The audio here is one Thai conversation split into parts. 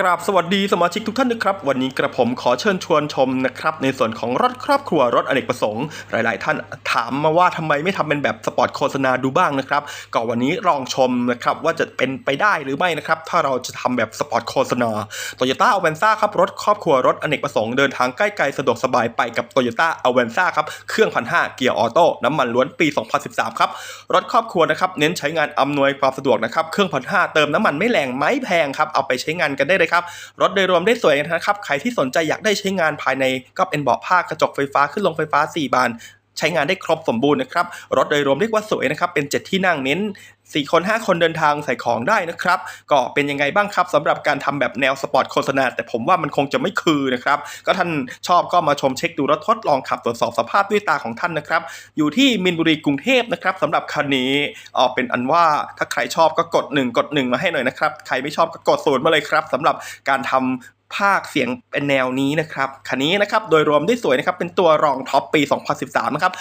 กราบสวัสดีสมาชิกทุกท่านนะครับ วันนี้กระผมขอเชิญชวนชมนะครับ ในส่วนของรถครอบครัวรถอเนกประสงค์ หลาย ๆ ท่านถามมาว่าทำไมไม่ทำเป็นแบบสปอร์ตโฆษณาดูบ้างนะครับก็วันนี้ลองชมนะครับว่าจะเป็นไปได้หรือไม่นะครับ ถ้าเราจะทำแบบสปอร์ตโฆษณาโตโยต้าอเวนซ่าครับรถครอบครัวรถอเนกประสงค์เดินทางใกล้ไกลสะดวกสบายไปกับโตโยต้าอเวนซ่าครับเครื่องพันห้าเกียร์ออโต้น้ำมันล้วนปี 2013 ครับรถครอบครัวนะครับเน้นใช้งานอำนวยความสะดวกนะครับเครื่องพันห้าเติมน้ำมันไม่แรงไม่แพงครับเอาไปใช้งานกันได้เลยครับรถโดยรวมได้สวยนะครับใครที่สนใจอยากได้ใช้งานภายในก็เป็นเบาะผ้ากระจกไฟฟ้าขึ้นลงไฟฟ้า 4 บาน ใช้งานได้ครบสมบูรณ์นะครับ รถโดยรวมเรียกว่าสวยนะครับ เป็น 7 ที่นั่งเน้น 4 คน 5 คนเดินทางใส่ของได้นะครับ ก็เป็นยังไงบ้างครับสำหรับการทำแบบแนวสปอร์ตโฆษณา แต่ผมว่ามันคงจะไม่คือนะครับ ก็ท่านชอบก็มาชมเช็คดูรถทดลองขับตรวจสอบสภาพด้วยตาของท่านนะครับ อยู่ที่มินบุรีกรุงเทพนะครับสำหรับคันนี้เอเป็นอันว่าถ้าใครชอบก็กด 1 กด 1 มาให้หน่อยนะครับ ใครไม่ชอบก็กดศูนย์มาเลยครับสำหรับการทำ ภาคเสียงเป็นแนวนี้นะครับคันนี้นะครับโดยรวมได้สวยนะครับเป็นตัวรองท็อปปี 2013 นะครับ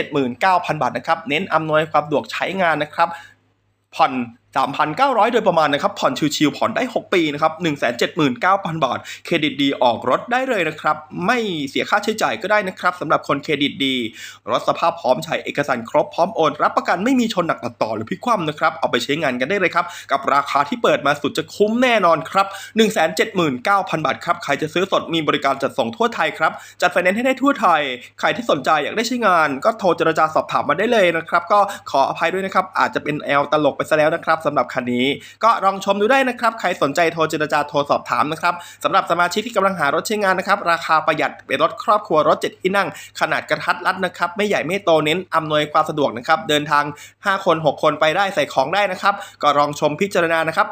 179,000 บาทนะครับ เน้นอำนวยความสะดวกใช้งานนะครับ ผ่อน 3,900 โดยประมาณนะครับ ผ่อนชิวๆผ่อนได้ 6 ปีนะครับ 179,000 บาท เครดิตดีออกรถได้เลยนะครับ ไม่เสียค่าใช้จ่ายก็ได้นะครับสำหรับคนเครดิตดี รถสภาพพร้อมใช้เอกสารครบพร้อมโอน รับประกันไม่มีชนหนักต่อหรือพิกคว่ำนะครับ เอาไปใช้งานกันได้เลยครับ กับราคาที่เปิดมาสุดจะคุ้มแน่นอนครับ 179,000 บาทครับ ใครจะซื้อสดมีบริการจัดส่งทั่วไทยครับ จัดไฟแนนซ์ให้ได้ทั่วไทย ใครที่สนใจอยากได้ใช้งาน ก็โทรเจรจาสอบถามมาได้เลยนะครับ ก็ขออภัยด้วยนะครับ อาจจะเป็นแอลตลกไปซะแล้วนะครับสำหรับคันนี้ ก็ลองชมดูได้นะครับ ใครสนใจโทรเจรจาโทรสอบถามนะครับสำหรับสมาชิกที่กำลังหารถใช้งานนะครับ ราคาประหยัดเป็นรถครอบครัวรถ 7 ที่นั่ง ขนาดกระทัดรัดนะครับ ไม่ใหญ่ไม่โตเน้นอำนวยความสะดวกนะครับ เดินทาง 5 คน 6 คนไปได้ใส่ของได้นะครับ ก็ลองชมพิจารณานะครับ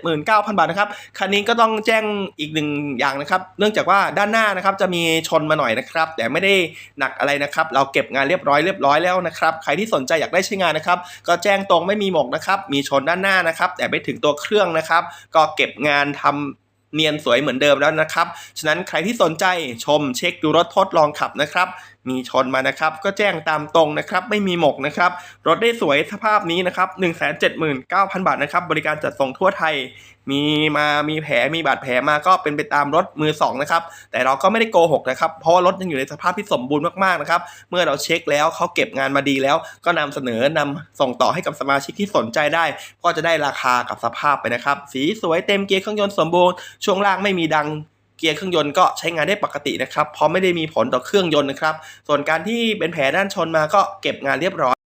179,000 บาทนะครับ คันนี้ก็ต้องแจ้งอีกหนึ่งอย่างนะครับ เนื่องจากว่าด้านหน้านะครับจะมีชนมาหน่อยนะครับ แต่ไม่ได้หนักอะไรนะครับ เราเก็บงานเรียบร้อยเรียบร้อยแล้วนะครับ ใครที่สนใจอยากได้ใช้งานนะครับ ก็แจ้งตรงไม่มีหมกนะครับ มีชนด้านหน้านะครับ แต่ไม่ถึงตัวเครื่องนะครับ ก็เก็บงานทำเนียนสวยเหมือนเดิมแล้วนะครับ ฉะนั้นใครที่สนใจชมเช็คดูรถทดลองขับนะครับมีชนมานะครับ ก็แจ้งตามตรงนะครับ ไม่มีหมกนะครับ รถได้สวยสภาพนี้นะครับ 179,000 บาทนะครับ บริการจัดส่งทั่วไทย มีมามีแผลมีบาดแผลมาก็เป็นไปตามรถมือสองนะครับ แต่เราก็ไม่ได้โกหกนะครับ เพราะว่ารถยังอยู่ในสภาพที่สมบูรณ์มากๆนะครับ เมื่อเราเช็คแล้วเขาเก็บงานมาดีแล้ว ก็นำเสนอนำส่งต่อให้กับสมาชิกที่สนใจได้ ก็จะได้ราคากับสภาพไปนะครับ สีสวยเต็มเกียร์เครื่องยนต์สมบูรณ์ ช่วงล่างไม่มีดัง กียร์เครื่องยนต์ก็ใช้งานได้ปกตินะครับเพราะไม่ได้มีผลต่อเครื่องยนต์นะครับส่วนการที่เป็นแผลด้านชนมาก็เก็บงานเรียบร้อย